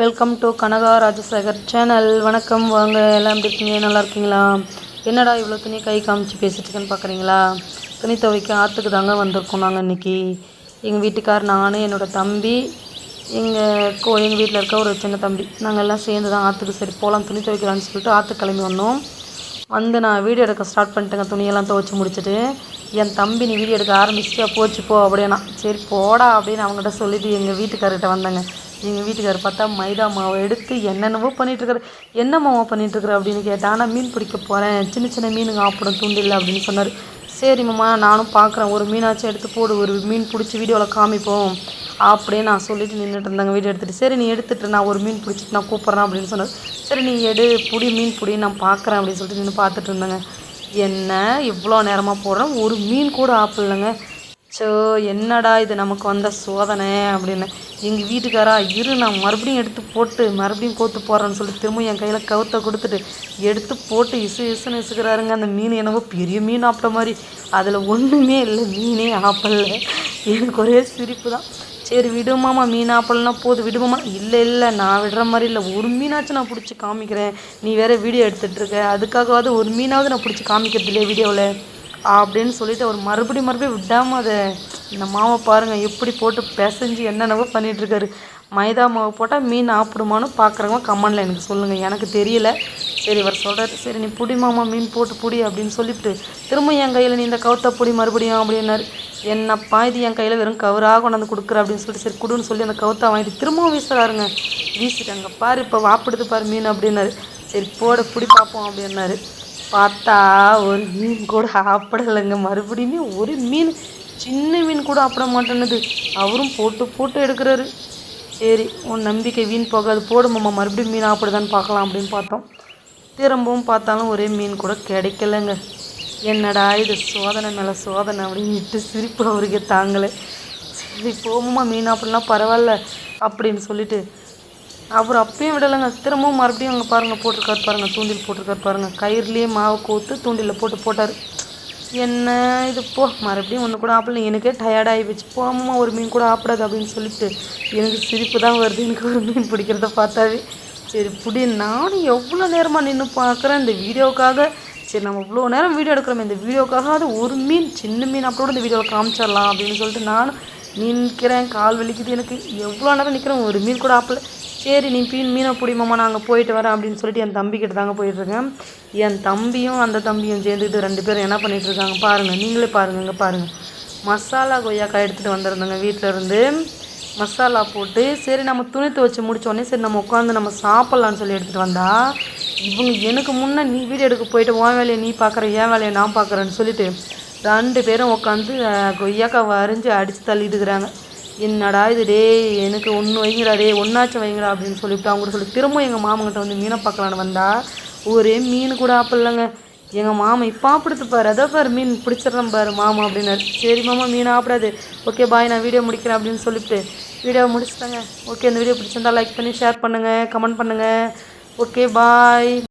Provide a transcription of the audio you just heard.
Welcome to Kanaka Rajasekar channel வணக்கம் வாங்க. எல்லாம் எப்படி இருக்கீங்க? நல்லா இருக்கீங்களா? என்னடா இவ்வளோ துணி கை காமிச்சு பேசிட்டுருக்கேன்னு பார்க்குறீங்களா துணி துவைக்க ஆற்றுக்கு தாங்க வந்திருக்கோம் நாங்கள் இன்றைக்கி எங்கள் வீட்டுக்கார் நான் என்னோடய தம்பி எங்கள் கோ எங்கள் வீட்டில் இருக்க ஒரு சின்ன தம்பி. நாங்கள் எல்லாம் சேர்ந்து தான் ஆற்றுக்கு சரி போகலாம் துணி துவைக்கலாம்னு சொல்லிட்டு ஆற்றுக்கு கிளம்பி வந்தோம். வந்து நான் வீடியோ எடுக்க ஸ்டார்ட் பண்ணிட்டேங்க துணியெல்லாம் துவைச்சி முடிச்சுட்டு. என் தம்பி நீ வீடியோ எடுக்க ஆரம்பிச்சிட்டியா? போச்சு போ அப்படின்னா. சரி போடா அப்படின்னு அவங்ககிட்ட சொல்லிட்டு எங்கள் வீட்டுக்காரர்கிட்ட வந்தேங்க. எங்கள் வீட்டுக்காரர் பார்த்தா மைதா மாவை எடுத்து என்னென்னவோ பண்ணிகிட்ருக்காரு என்ன மாவா பண்ணிகிட்ருக்குற அப்படின்னு கேட்டேன். ஆனால் மீன் பிடிக்க போகிறேன் சின்ன சின்ன மீனுங்க ஆப்பிடும் தூண்டில் அப்படின்னு சொன்னார். சரி மாமா நானும் பார்க்குறேன். ஒரு மீனாச்சும் எடுத்து போடு. ஒரு மீன் பிடிச்சி வீடியோவில் காமிப்போம். அப்படியே நான் சொல்லிட்டு நின்றுட்டு இருந்தாங்க வீடியோ எடுத்துகிட்டு சரி நீ எடுத்துட்டு நான் ஒரு மீன் பிடிச்சிட்டு நான் கூப்பிட்றேன் அப்படின்னு சொன்னார். சரி நீ எடு. புடி மீன் பிடி. நான் பார்க்குறேன் அப்படின்னு சொல்லிட்டு நின்று பார்த்துட்டு இருந்தாங்க. என்ன? இவ்வளோ நேரமாக போடுறேன் ஒரு மீன் கூட ஆப்பிடலைங்க ஸோ என்னடா இது நமக்கு வந்த சோதனை அப்படின்னு. எங்கள் வீட்டுக்காரா இரு நான் மறுபடியும் எடுத்து போட்டு மறுபடியும் கோத்து போடுறேன்னு சொல்லிட்டு திரும்ப என் கையில் கவுத்தை கொடுத்துட்டு எடுத்து போட்டு இசு இசுன்னு இசுக்கிறாருங்க. அந்த மீன் என்னவோ பெரிய மீன் ஆப்பிட்ட மாதிரி. அதில் ஒன்றுமே இல்லை மீனே ஆப்பல்ல எனக்கு ஒரே சிரிப்பு தான் சரி விடுமாமா மீன் ஆப்பல்னா போதும். விடுமாமா இல்லை இல்லை நான் விடுற மாதிரி இல்லை. ஒரு மீனாச்சும் நான் பிடிச்சி காமிக்கிறேன். நீ வேறு வீடியோ எடுத்துகிட்டு இருக்க. அதுக்காகவாவது ஒரு மீனாவது நான் பிடிச்சி காமிக்கிறது இல்லையா வீடியோவில் அப்படின்னு சொல்லிட்டு அவர் மறுபடியும் மறுபடியும் விடாமல் அதை இந்த மாவை பாருங்கள் எப்படி போட்டு பிசைஞ்சு என்னென்னவோ பண்ணிகிட்ருக்காரு மைதா மாவு போட்டால் மீன் ஆப்பிடுமான்னு பார்க்குறவங்க கமெண்டில் எனக்கு சொல்லுங்கள் எனக்கு தெரியல. சரி இவர் சொல்கிறாரு சரி நீ புடி மாமா மீன் போட்டு புடி அப்படின்னு சொல்லிவிட்டு திரும்ப என் கையில் நீ இந்த கவுத்தை புடி மறுபடியும் அப்படின்னாரு. என்னப்பா இது என் கையில் வெறும் கவராக கொண்டாந்து கொடுக்குற அப்படின்னு சொல்லிட்டு சரி கொடுன்னு சொல்லி அந்த கவுத்தா வாங்கிட்டு திரும்பவும் வீசுறாருங்க. வீசிட்டாங்க பாரு இப்போ வாப்பிடுது பாரு மீன் அப்படின்னாரு. சரி போட புடி பார்ப்போம் அப்படின்னாரு. பார்த்தா ஒரு மீன் கூட சாப்பிடலைங்க. மறுபடியுமே ஒரு மீன் சின்ன மீன் கூட சாப்பிட மாட்டேன்னுது. அவரும் போட்டு போட்டு எடுக்கிறாரு. சரி உன் நம்பிக்கை வீண் போகாது. போடுமாம்மா மறுபடியும் மீன் சாப்பிடுதான்னு பார்க்கலாம் அப்படின்னு பார்த்தோம். திரும்பவும் பார்த்தாலும் ஒரே மீன் கூட கிடைக்கலங்க. என்னடா இது சோதனை மேலே சோதனை அப்படின்ட்டு சிரிப்பு அவருக்கு தாங்கலை. சரி போமா மீன் அப்படிலாம் பரவாயில்ல அப்படின்னு சொல்லிட்டு அவர் அப்பயும் விடலைங்க. திரும்பவும் மறுபடியும் அங்கே பாருங்கள் போட்டிருக்காரு பாருங்கள் தூண்டில் போட்டிருக்காரு பாருங்கள் கயிறுலேயே மாவு கோத்து தூண்டிலில் போட்டு போட்டார். என்ன இது? போ மறுபடியும் ஒன்று கூட ஆப்பிடல எனக்கே டயர்டாகி போச்சு. போமா ஒரு மீன் கூட ஆப்பிடாது அப்படின்னு சொல்லிட்டு எனக்கு சிரிப்பு தான் வருது. எனக்கு ஒரு மீன் பிடிக்கிறத பார்த்தாவே. சரி பிடி நானும் எவ்வளோ நேரமாக நின்று பார்க்குறேன் இந்த வீடியோவுக்காக. சரி நம்ம இவ்வளோ நேரம் வீடியோ எடுக்கிறோமே இந்த வீடியோக்காக அது ஒரு மீன் சின்ன மீன் அப்படோட இந்த வீடியோவில் காமிச்சிடலாம் அப்படின்னு சொல்லிட்டு நானும் நிற்கிறேன் கால் வலிக்குது எனக்கு. எவ்வளோ நேரம் நிற்கிறேன் ஒரு மீன் கூட ஆப்பல. சரி நீ மீன் மீனை பிடிமாம்மா நாங்கள் போயிட்டு வரேன் அப்படின்னு சொல்லிட்டு என் தம்பிக்கிட்ட தாங்க போயிட்டுருக்கேன். என் தம்பியும் அந்த தம்பியும் சேர்ந்துக்கிட்டு ரெண்டு பேரும் என்ன பண்ணிகிட்ருக்காங்க பாருங்கள் நீங்களே பாருங்கள் இங்கே பாருங்கள் மசாலா கொய்யாக்காய் எடுத்துகிட்டு வந்திருந்தோங்க வீட்டில் இருந்து. மசாலா போட்டு சரி நம்ம துணி துவச்சி முடித்தோடனே சரி நம்ம உட்காந்து நம்ம சாப்பிட்லான்னு சொல்லி எடுத்துகிட்டு வந்தா இவங்க எனக்கு முன்னே நீ வீடு எடுக்க போயிட்டு உன் வேலையை நீ பார்க்குற என் வேலையை நான் பார்க்குறேன்னு சொல்லிட்டு ரெண்டு பேரும் உட்காந்து கொய்யாக்காய் வரைஞ்சி அடித்து தள்ளிட்டுக்கிறாங்க என்னடா இது டே எனக்கு ஒன்று வைங்கடா டே ஒன்றாச்சும் வைங்கடா அப்படின்னு சொல்லிவிட்டு அவங்க சொல்லி திரும்ப எங்கள் மாமங்கிட்ட வந்து மீனை பார்க்கலான்னு வந்தால் ஒரே மீன் கூட ஆப்பிடலங்க எங்கள் மாமா இப்போ ஆப்பிடுத்து பாரு அதை பாரு மீன் பிடிச்சிட்றேன் பாரு மாமா அப்படின்னாரு. சரி மாமா மீன் ஆப்பிடாது. ஓகே பாய் நான் வீடியோ முடிக்கிறேன் அப்படின்னு சொல்லிவிட்டு வீடியோ முடிச்சிட்டாங்க. ஓகே இந்த வீடியோ பிடிச்சிருந்தா லைக் பண்ணி ஷேர் பண்ணுங்கள் கமெண்ட் பண்ணுங்கள் ஓகே பாய்